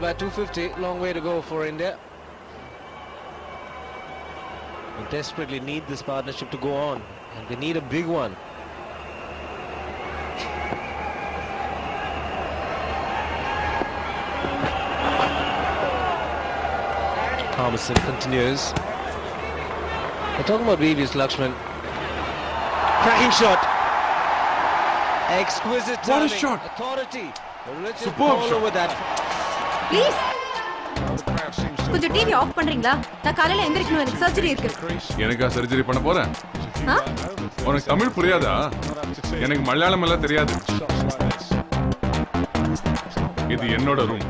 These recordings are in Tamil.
Still by 250, long way to go for India. They desperately need this partnership to go on, and they need a big one. Thomason continues. We're talking about Reeves Lakshman. Cracking shot. Exquisite What a shot. Authority. Superb shot. that. Please கொஞ்சம் டிவி ஆஃப் பண்றீங்களா? நான் காலையில எந்திரிக்கணும். எனக்கு சர்ஜரி இருக்கு. எனக்கா சர்ஜரி பண்ண போறேன்? உனக்கு தமிழ் புரியாதா? எனக்கு மலையாளம் எல்லாம் தெரியாது. இது என்னோட ரூம்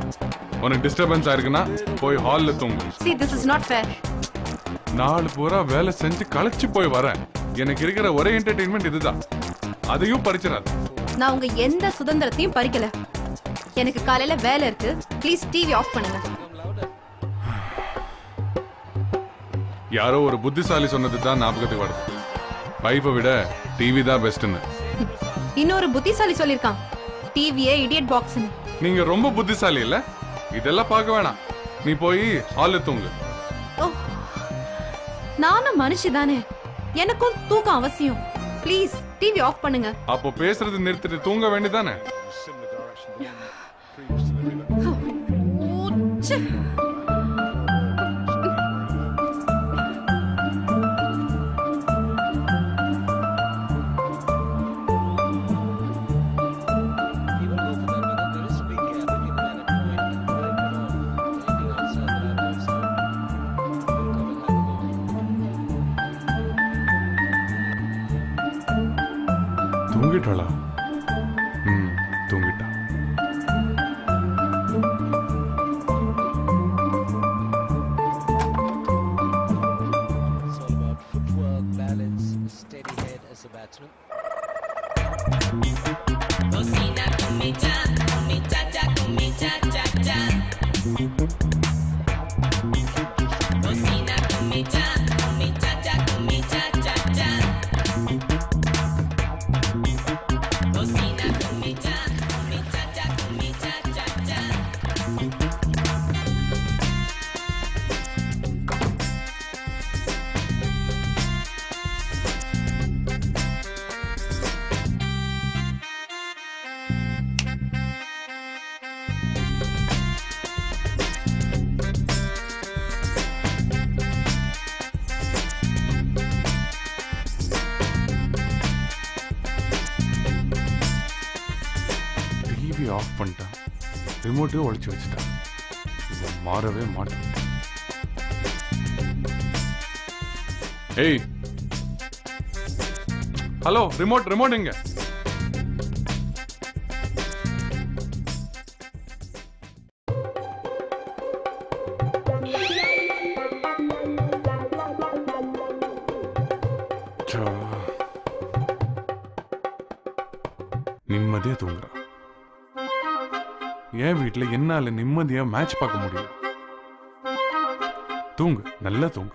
உனக்கு டிஸ்டர்பன்ஸ் ஆயிருக்குன்னா போய் ஹால்ல தூங்கு. See this is not fair. நாலு பூரா வேலை செஞ்சு களைச்சு போய் வரேன். எனக்கு இருக்கிற ஒரே என்டர்டெயின்மெண்ட் இதுதான். அதையும் பறிச்சிடாது. நான் உங்க எந்த சுதந்திரத்தையும் பறிக்கல. எனக்கு காலையில வேலை இருக்கு. ப்ளீஸ் டிவி ஆஃப் பண்ணுங்க. யாரோ ஒரு புத்திசாலி சொன்னது தான் ஞாபகத்துக்கு வருது. வைஃபை விட டிவி தான் பெஸ்ட்னு இன்னொரு புத்திசாலி சொல்லிருக்கான் டிவியே இடியட் பாக்ஸ்னு நீங்க ரொம்ப புத்திசாலி இல்ல? இதெல்லாம் பார்க்க வேணாம். நீ போய் ஹால்ல தூங்கு. நானும் மனுஷி தானே. எனக்கும் தூக்கம் அவசியம். ப்ளீஸ் டிவி ஆஃப் பண்ணுங்க. அப்போ பேசுறது நிறுத்திட்டு தூங்க வேண்டியதானே ஓ, ரிமோட்டையும் உடைச்சு வச்சுட்டான். இவன் மாறவே மாட்டான். ஏய். ஹலோ ரிமோட் ரிமோட் எங்க. நிம்மதியா தூங்குறான். என் வீட்டுல என்னால நிம்மதியா மேட்ச் பார்க்க முடியும். தூங்கு நல்லா தூங்கு.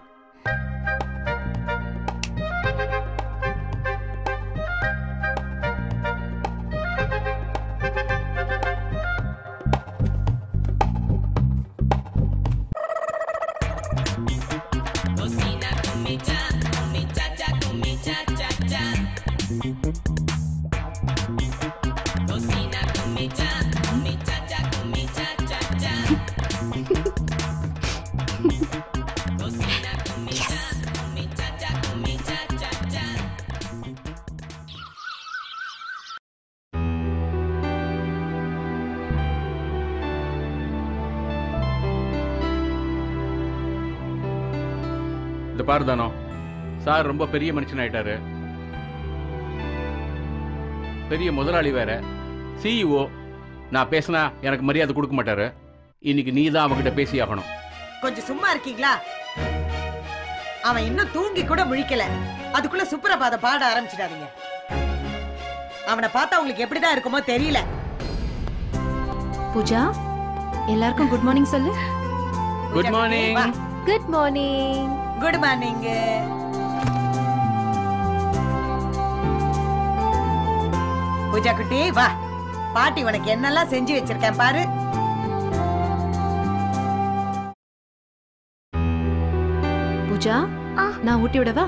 தானோ சார் ரொம்ப பெரிய மனுஷன் ஆயிட்டாரு பெரிய முதலாளி வேற. சிஇஓ நான் பேசினா எனக்கு மரியாதை கொடுக்க மாட்டாரு. இன்னைக்கு நீ தான் அவகிட்ட பேசி ஆகணும். கொஞ்சம் சும்மா இருக்கீங்களா? அவன் இன்னும் தூங்கி கூட முழிக்கல. அதுக்குள்ள சுப்ரபாத பாட ஆரம்பிச்சிடாதீங்க. அவனை பார்த்தா உங்களுக்கு எப்படிதான் இருக்குமோ தெரியல. பூஜா எல்லாருக்கும் குட் மார்னிங் சொல்லு. Good morning good morning good morning. Pooja குட்டி வா. பாட்டி உனக்கு என்னெல்லாம் செஞ்சு வச்சிருக்கேன் பாரு. பூஜா நான் ஊட்டி விடவா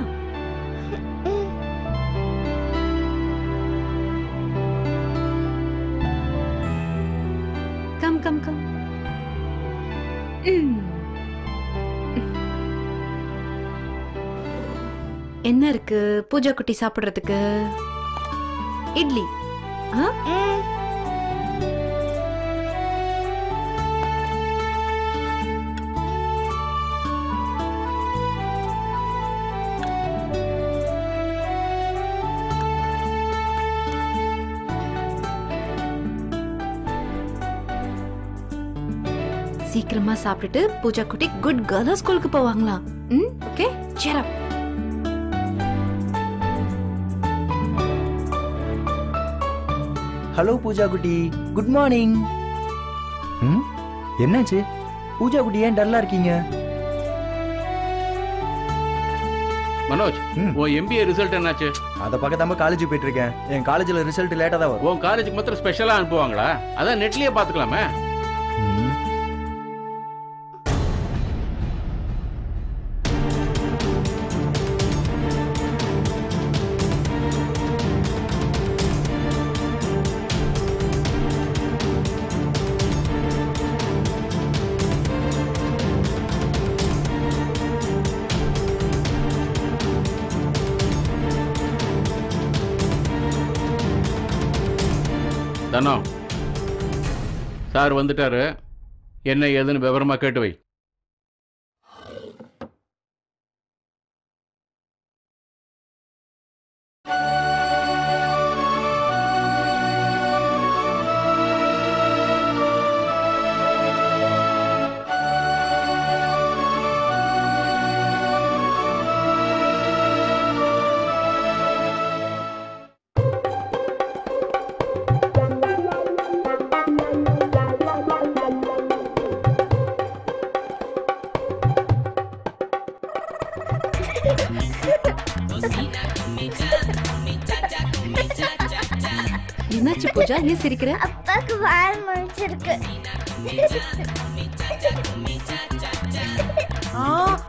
என்ன இருக்கு? பூஜா குட்டி சாப்பிடுறதுக்கு. இட்லி. சீக்கிரமா சாப்பிட்டுட்டு பூஜா குட்டி குட் கேர்ளா ஸ்கூலுக்கு போவாங்களாம். ம்? ஓகே cheer ஹலோ பூஜா குட்டி குட் மார்னிங் ம்? என்னாச்சு? பூஜா குட்டி ஏன் டல்லா இருக்கீங்க? மனோஜ். உன் எம்பிஏ ரிசல்ட் என்னாச்சு? அதை பக்கத்தாம காலேஜ் போயிட்டு இருக்கேன். என் காலேஜ்ல ரிசல்ட் லேட்டா தான் வரும்? உன் காலேஜுக்கு மாத்திரம் ஸ்பெஷலா அனுப்புவாங்களா? அதான் நெட்லயே பாத்துக்கலாமே தனோ. சார் வந்துட்டாரு. என்ன ஏதுன்னு விவரமாக கேட்டு வை. என்னாச்சு பூஜா? ஏன் சிரிக்கிற? அப்பாக்கு வால் முழிச்சிருக்கு. ஆ,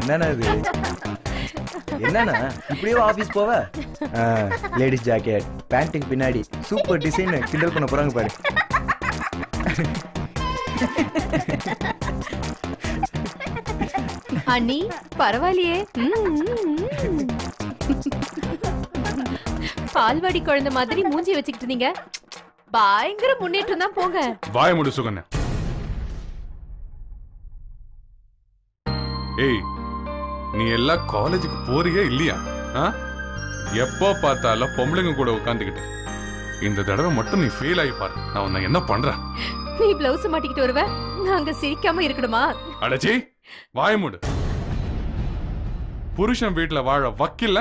என்னண்ணா இது? என்னண்ணா? இப்படியே ஆபீஸ் போவ? லேடிஸ் ஜாக்கெட் பேண்ட்டுக்கு பின்னாடி. சூப்பர் டிசைன் கிண்டல் பண்ண போறாங்க பாரு. அண்ணி பரவாயில்லையே. பால்வாடி குழந்தை மாதிரி மூஞ்சி வச்சுக்கிட்டு இருந்தீங்க. பயங்கர முன்னேற்றம் தான் போங்க. வாய முடி சுகன்யா. ஏய் நீ எல்லாம் காலேஜுக்கு போறியா இல்லையா? எப்போ பார்த்தாலும் பொம்பளைங்க கூட உட்காந்துக்கிட்டு இந்த தடவை மட்டும் நீ ஃபெயில் ஆகி பாரு. நான் உன்னை என்ன பண்றேன்? நீ பிளவுஸ் மாட்டிக்கிட்டு வருவ? நாங்க சிரிக்காம இருக்கணுமா? அடச்சி வாய மூடு. புருஷன் வீட்டுல வாழ வக்கில்ல?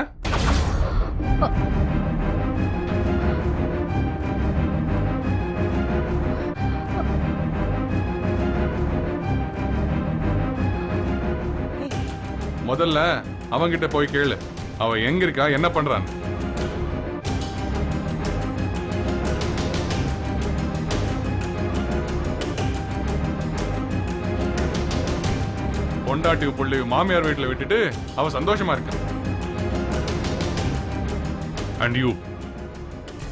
முதல்ல அவங்கிட்ட போய் கேளு. அவ எங்க இருக்கா என்ன பண்றான் பொண்டாட்டி புள்ளி மாமியார் வீட்டில் விட்டுட்டு அவ சந்தோஷமா இருக்கா? அண்ட் யூ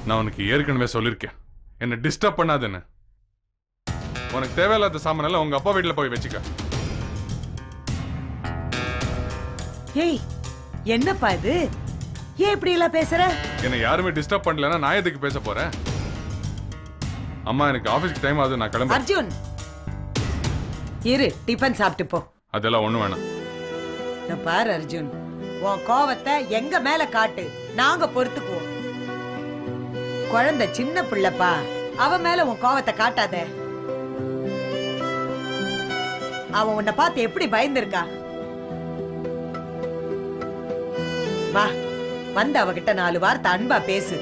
நான் உனக்கு ஏற்கனவே சொல்லியிருக்கேன் என்ன டிஸ்டர்ப் பண்ணாதுன்னு. உனக்கு தேவையில்லாத சாமானெல்லாம் உங்க அப்பா வீட்டில் போய் வச்சுக்க. ஏய் என்னப்பா இது? ஏன் இப்படி எல்லாம் பேசுற? என்னை யாருமே டிஸ்டர்ப் பண்ணலன்னா நான் எதுக்கு பேச போறேன்? அம்மா எனக்கு ஆபீஸ்க்கு டைம் ஆகுது நான் கிளம்புறேன். அர்ஜுன் இரு டிபன் சாப்பிட்டு போ. அதெல்லாம் ஒண்ணு வேணாம். இந்த பாரு அர்ஜுன். உன் கோவத்தை எங்க மேல காட்டு? நாங்க பொறுத்துக்குவோம். குழந்தை சின்ன பிள்ளைப்பா. அவ மேல உன் கோவத்தை காட்டாத. அவன் உன்னை பார்த்து எப்படி பயந்திருக்கா? வா வந்து அவகிட்ட நாலு வார்த்தை அன்பா பேசு.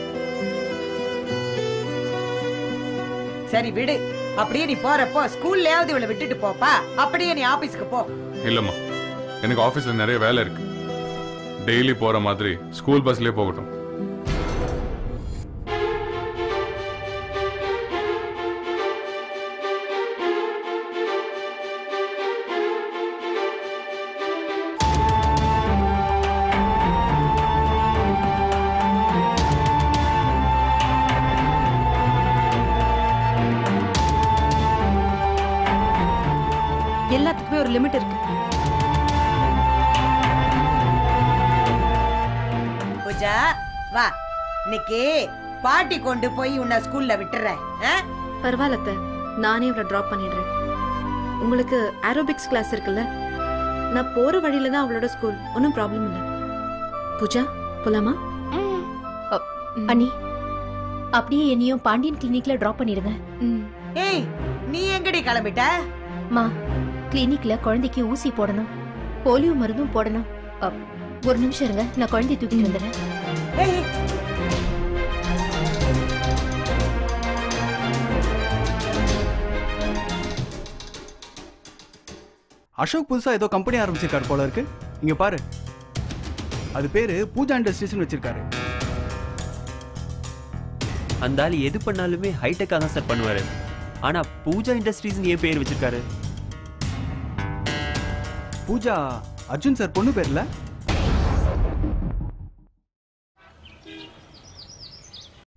சரி விடு. அப்படியே நீ போறப்போ ஸ்கூல்லயாவது இவளை விட்டுட்டு போப்பா. அப்படியே நீ ஆபீஸ்க்கு போ. இல்லம்மா எனக்கு ஆபீஸ்ல நிறைய வேலை இருக்கு. டெய்லி போற மாதிரி ஸ்கூல் பஸ்லயே போகட்டும். இன்னைக்கு பாட்டி கொண்டு போய் உன்னை ஸ்கூல்ல விட்டுறேன். ஆ? பரவாயில்ல. நானே இவளை ட்ராப் பண்ணிடுறேன். உங்களுக்கு ஏரோபிக்ஸ் கிளாஸ் இருக்குல்ல? நான் போற வழியில தான் அவளோட ஸ்கூல் ஒன்றும் ப்ராப்ளம் இல்லை. பூஜா போலாமா? அண்ணி அப்படியே என்னையும் பாண்டியன் கிளினிக்ல டிராப் பண்ணிடுங்க. ம். ஏய் நீ எங்கடி கிளம்பிட்ட? மா கிளினிக்ல குழந்தைக்கு ஊசி போடணும். போலியோ மருந்தும் போடணும். ஒரு நிமிஷம் இருங்க. நான் குழந்தைய தூக்கிட்டு வந்துடுறேன். அசோக் புதுசா ஏதோ கம்பெனி ஆரம்பிச்சிருக்காரு போல இருக்கு இங்க பாரு அது பேரு பூஜா இண்டஸ்ட்ரீஸ்னு வச்சிருக்காரு அந்த ஆள் எது பண்ணாலுமே ஹைடெக்காக தான் சார் பண்ணுவாரு ஆனா பூஜா இண்டஸ்ட்ரீஸ்னு ஏன் பேர் வச்சிருக்காரு பூஜா அர்ஜுன் சார் பொண்ணு பேர்ல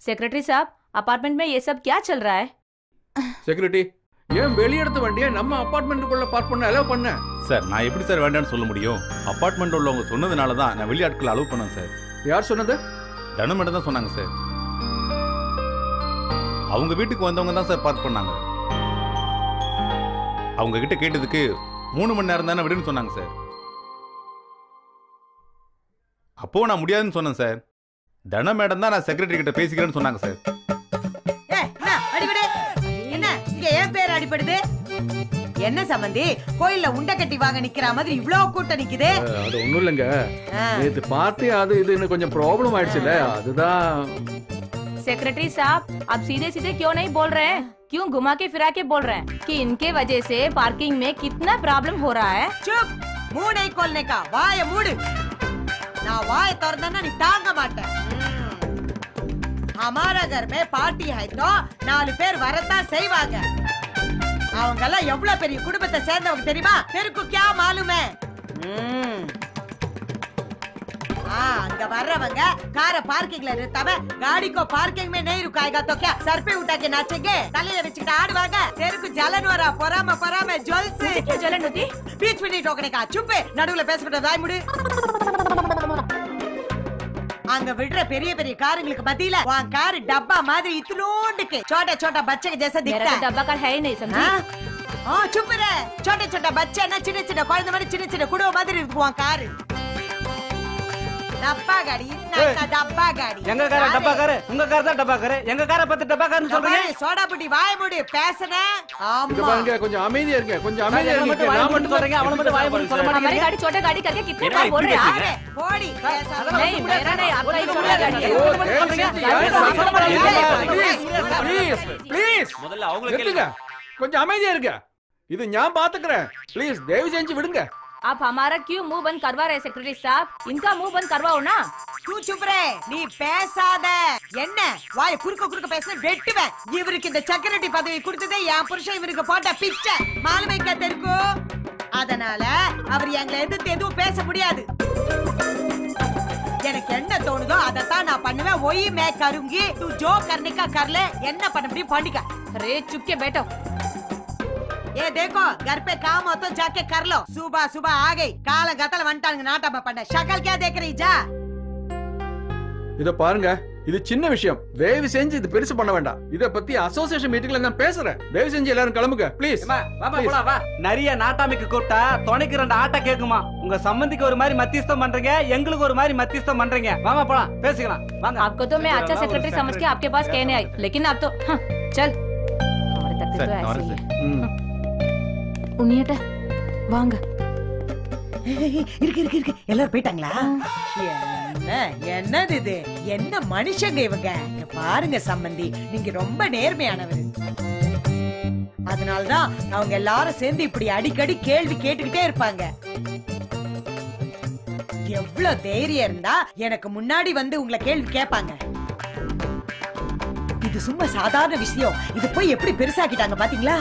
सेक्रेटरी साहब अपार्टमेंट में ये सब क्या चल रहा है செக்யூரிட்டி ஏன் வெளியிடத்து வண்டியை நம்ம அபார்ட்மெண்ட்டுக்குள்ள பார்க் பண்ண அலோவ் பண்ண? சார் நான் எப்படி சார் வேண்டாம்னு சொல்ல முடியும்? அப்பார்ட்மெண்ட் உள்ளவங்க சொன்னதுனால தான் நான் வெளியாட்கள் அலோவ் பண்ணேன் சார். யார் சொன்னது? தனு மேடம் தான் சொன்னாங்க சார். அவங்க வீட்டுக்கு வந்தவங்க தான் சார் பார்க் பண்ணாங்க. அவங்க கிட்ட கேட்டதுக்கு மூணு மணி நேரம் தானே விடுன்னு சொன்னாங்க சார். அப்போ நான் முடியாதுன்னு சொன்னேன் சார். தன மேடம் தான் நான் செக்ரட்டரி கிட்ட பேசிக்கிறேன்னு சொன்னாங்க சார். இங்க ஏன் பேர் அடிபடுது என்ன சம்பந்தி கோயில்ல உண்டை கட்டி வாங்க நிக்கிற மாதிரி இவ்ளோ கூட்டம் நிக்குது அது ஒண்ணும் இல்லைங்க ஆ. நேத்து பார்ட்டி அது இதுன்னு கொஞ்சம் ப்ராப்ளம் ஆயிடுச்சுல்ல அதுதான் सेक्रेटरी साहब आप सीधे सीधे क्यों नहीं बोल रहे हैं क्यों घुमा के फिरा के बोल रहे हैं कि इनके वजह से पार्किंग में कितना प्रॉब्लम हो रहा है சுப் மூனை கொல்னைக்கா வாய மூடு நான் வாய திறந்தேன்னா நீ தாங்க மாட்டேன் हमारा घर में पार्टी है तो நாலு பேர் வரத்தான் செய்வாங்க அவங்க எல்லாம் எவ்வளவு பெரிய குடும்பத்தை சேர்ந்தவங்க தெரியுமா தெருக்கு क्या मालूम है ம். ஆ, அங்க வர்றவங்க காரை பார்க்கிங்ல நிறுத்தாம காடிக்கோ பார்க்கிங் में नहीं रुकाएगा तो क्या सर पे उठा के नाचेंगे தலையில வச்சுக்கிட்டு ஆடுவாங்க தெருக்கு ஜலன் வரா பொறாம பொறாம ஜொல்ஸ் क्यों जलन होती बीच में नहीं टोकने का चुप நடுவுல பேசக்கூடாது வாய் மூடு அங்க விடுற பெரிய பெரிய காருங்களுக்கு மத்தியில உன் காரு டப்பா மாதிரி இத்துலோண்டுக்கு छोटा छोटा बच्चे के जैसा मेरा दिखता तो है डब्बा कार है ही नहीं समझी हाँ? ஆ சுப்பு ரே छोटे छोटा बच्चे ना சின்ன சின்ன குழந்தை மாதிரி சின்ன சின்ன குடுவ மாதிரி இருக்கு உன் காரு எங்க கார டப்பாகாரு உங்க கார தான் டப்பாகாரு எங்க கார பத்தி டப்பாகாரன்னு சொல்றீங்க? சோடா புட்டி வாய மூடி பேசுறே கொஞ்சம் அமைதியா இருங்க கொஞ்சம் அமைதியா இருங்க. நான் மட்டும் சொல்றேன் அவன மட்டும் வாய மூடி சொல்ல மாட்டீங்க. மாதிரி இது? உள்ள கொஞ்சம் அமைதியா இருங்க. இது நான் பாத்துக்கறேன். ப்ளீஸ் தயவு செஞ்சு விடுங்க. आप हमारा क्यों मुंह बंद करवा रहे हैं सेक्रेटरी साहब इनका मुंह बंद करवाओ ना தூ சுப்ரே நீ பேசாத என்ன வாய குறுக்க குறுக்க பேசுன வெட்டுவேன் இவருக்கு இந்த செக்யூரிட்டி பதவி கொடுத்ததே என் புருஷன் இவருக்கு போட்ட பிச்சை மாலுமைக்கா தெருக்கு அதனால அவர் எங்களை எதிர்த்து எதுவும் பேச முடியாது எனக்கு என்ன தோணுதோ அதைத்தான் நான் பண்ணுவேன் ஒய் மே கருங்கி தூ ஜோ கர்னிக்கா கர்ல என்ன பண்ண முடியும் பண்ணிக்க अरे चुप के बैठो ये देखो घर पे काम हो तो जाके कर लो सुबह सुबह आ गई काल गतल வந்துட்டாங்க நாட்டாம பண்ண शक्ल क्या देख रही जा இத பாருங்க இது சின்ன விஷயம் தயவு செஞ்சு இது பெருசு பண்ண வேண்டாம் இத பத்தி அசோசியேஷன் மீட்டிங்ல நான் பேசுறேன் தயவு செஞ்சு எல்லாரும் கிளம்புங்க ப்ளீஸ் ஏம்மா, வாம்மா, போலாம், வா. நிறைய நாட்டாமைக்கு கூப்பிட்டா துணைக்கு ரெண்டு ஆட்டா கேக்குமா உங்க சம்பந்திக்கு ஒரு மாதிரி மத்தியஸ்தம் பண்றீங்க எங்களுக்கு ஒரு மாதிரி மத்தியஸ்தம் பண்றீங்க வாமா போலாம் பேசிக்கலாம் வாங்க आपको तो मैं अच्छा सेक्रेटरी समझ के आपके पास कहने आई लेकिन आप तो हाँ, चल हमारे तक சார் तो நான் ऐसे வரேன் ही சார் है ம். உன்னியட்ட. வாங்க. இருக்கு இருக்கு இருக்கு. எல்லாரும் போயிட்டாங்களா? என்ன என்னது இது? என்ன மனுஷங்க இவங்க? பாருங்க சம்பந்தி. நீங்க ரொம்ப நேர்மையானவர். அதனாலதான் அவங்க எல்லாரும் சேர்ந்து இப்படி அடிக்கடி கேள்வி கேட்டுக்கிட்டே இருப்பாங்க. எவ்வளவு தைரியம் இருந்தா எனக்கு முன்னாடி வந்து உங்களை கேள்வி கேட்பாங்க. இது சும்மா சாதாரண விஷயம். இது போய் எப்படி பெருசாக்கிட்டாங்க பாத்தீங்களா?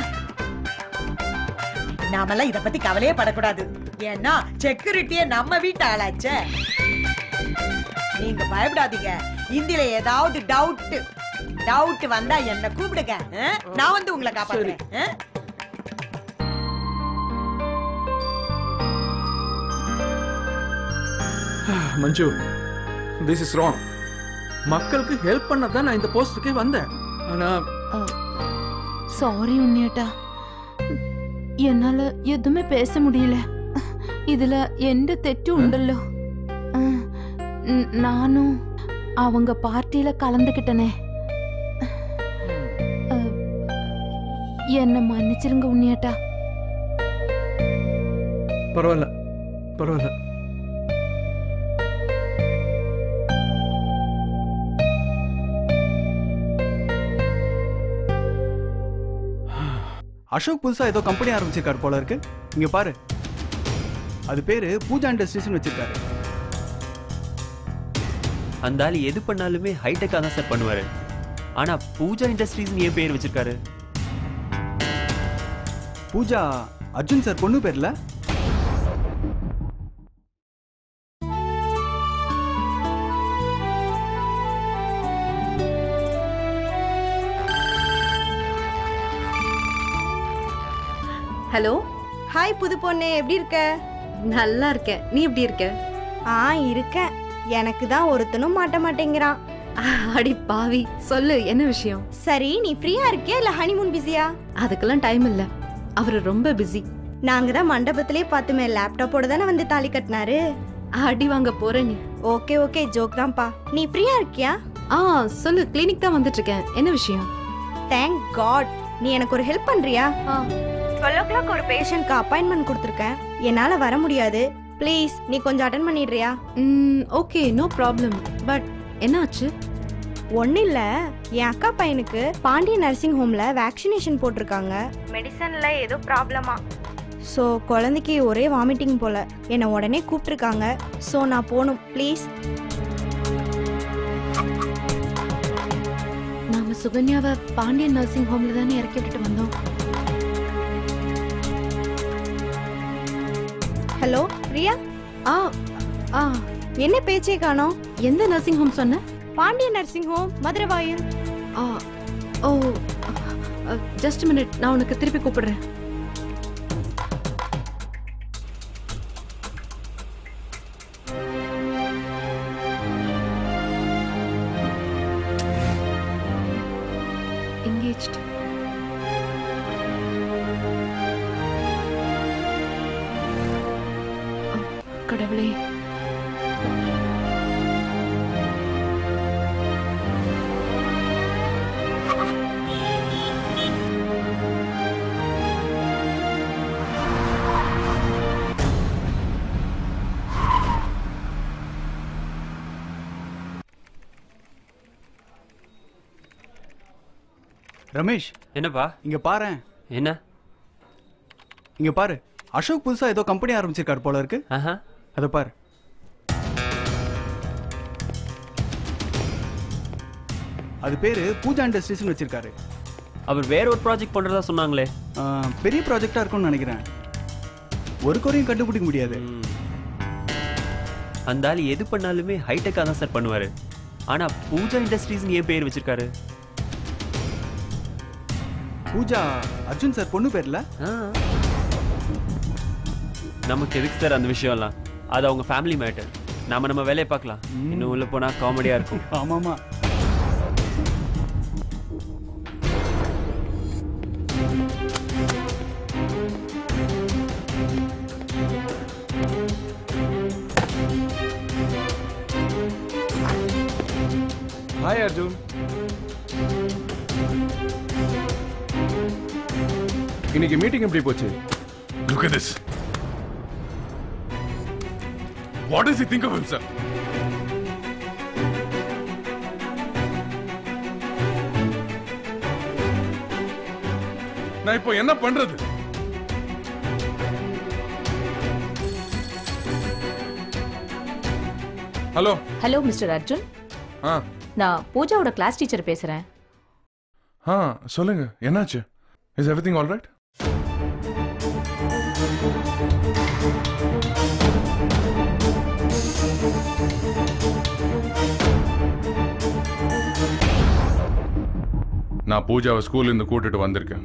நாமெல்லாம் இத பத்தி கவலையே படக்கூடாது. ஏன்னா செக்யூரிட்டியே நம்ம வீட்டு ஆளாச்சே. நீங்க பயப்படாதீங்க. இந்தியில ஏதாவது டவுட் டவுட் வந்தா என்ன கூப்பிடுங்க? நான் வந்து உங்களை காப்பாத்துறேன்? மஞ்சு திஸ் இஸ் ராங் மக்களுக்கு ஹெல்ப் பண்ண தான் நான் இந்த போஸ்டுக்கே வந்தேன். ஆனா சாரி உன்னியட்டா. என்னால எதுவுமே பேச முடியல. இதுல எந்த அஹ், ந- நானும் அவங்க பார்ட்டியில கலந்துக்கிட்டனே என்னை மன்னிச்சிருங்க உன்னியட்டா. பரவாயில்ல பரவாயில்ல. அசோக் புதுசா ஏதோ கம்பெனி ஆரம்பிச்சிருக்காரு போல இருக்கு. இங்க பாரு. அது பேரு பூஜா இண்டஸ்ட்ரீஸ்னு வச்சிருக்காரு. அந்த ஆள் எது பண்ணாலுமே ஹைடெக்காக தான் சார் பண்ணுவாரு. ஆனா பூஜா இண்டஸ்ட்ரீஸ்னு ஏன் பேர் வச்சிருக்காரு? பூஜா அர்ஜுன் சார் பொண்ணு பேர்ல? ஹலோ? ஹாய் புது பொண்ணு எப்படி இருக்க? நல்லா இருக்கேன். நீ எப்படி இருக்க? ஆ இருக்கேன். எனக்கு தான் ஒருத்தனும் மாட்ட மாட்டேங்கிறான். அடி பாவி. சொல்லு என்ன விஷயம்? சரி நீ ஃப்ரீயா இருக்கியா இல்ல ஹனிமூன் பிஸியா அதுக்கெல்லாம் டைம் இல்ல. அவரு ரொம்ப பிஸி நாங்க தான் மண்டபத்திலே பார்த்துமே லேப்டாப்போட தானே வந்து தாலி கட்டினாரு? அடி வாங்க போற நீ. ஓகே ஓகே ஜோக் தான்ப்பா. நீ ஃப்ரீயா இருக்கியா? ஆ சொல்லு கிளினிக் தான் வந்துட்டு இருக்கேன். என்ன விஷயம்? தேங்க் காட் நீ எனக்கு ஒரு ஹெல்ப் பண்றியா? டுவெல் ஓ கிளாக் ஒரு பேஷண்ட்க்கு அப்பாயின்மெண்ட் கொடுத்துருக்கேன். என்னால வர முடியாது. ப்ளீஸ் நீ கொஞ்சம் அட்டன் பண்ணிடுறியா? ம் ஓகே நோ ப்ராப்ளம் பட் என்னாச்சு? ஒன்றும் இல்லை. என் அக்கா பையனுக்கு பாண்டிய நர்சிங் ஹோமில் வேக்சினேஷன் போட்டிருக்காங்க. மெடிசனில் ஏதோ ப்ராப்ளமா ஸோ குழந்தைக்கு ஒரே வாமிட்டிங் போல. என்னை உடனே கூப்பிட்ருக்காங்க ஸோ நான் போகணும். ப்ளீஸ் நாம சுகன்யாவை பாண்டியன் நர்சிங் ஹோம்ல தானே இறக்கி விட்டுட்டு வந்தோம். ஹலோ பிரியா? ஆ ஆ என்ன பேச்சே காணோம்? எந்த நர்சிங் ஹோம் சொன்ன? பாண்டிய நர்சிங் ஹோம் மதுரவாயல் ஆ ஓ ஜஸ்ட் மினிட் நான் உனக்கு திருப்பி கூப்பிடுறேன். ரமேஷ் என்னப்பா? இங்க பாரேன் என்ன? இங்க பாரு. அசோக் புதுசா ஏதோ கம்பெனி ஆரம்பிச்சிருக்காரு போல இருக்கு. அத பாரு. அது பேரு பூஜா இண்டஸ்ட்ரீஸ்னு வச்சிருக்காரு. அவர் வேற ஒரு ப்ராஜெக்ட் பண்றதா சொன்னாங்களே. பெரிய ப்ராஜெக்டா இருக்கும்னு நினைக்கிறேன். ஒரு குறையும் கண்டுபிடிக்க முடியாது. அந்த ஆள் எது பண்ணாலுமே ஹைடெக்காக தான் சார் பண்ணுவாரு. ஆனா பூஜா இண்டஸ்ட்ரீஸ்னு ஏன் பேர் வச்சிருக்காரு. பூஜா அர்ஜுன் சார் பொண்ணு பேர்ல? நமக்கு எதுக்கு சார் அந்த விஷயம்லாம். அது அவங்க ஃபேமிலி மேட்டர் நாம நம்ம வேலையை பார்க்கலாம். இன்னும் உள்ள போனா காமெடியா இருக்கும். ஆமாமா. ஹாய் அர்ஜுன் இன்னைக்கு மீட்டிங் எப்படி போச்சு? Look at this. What is he think of himself? நான் இப்போ என்ன பண்றது? ஹலோ ஹலோ மிஸ்டர் அர்ஜுன் ஆ. நான் பூஜாவோட கிளாஸ் டீச்சர் பேசுறேன். ஆ சொல்லுங்க. என்னாச்சு? இஸ் எவ்ரிதிங் ஆல் நான் பூஜாவை ஸ்கூல்லேருந்து கூட்டிட்டு வந்திருக்கேன்.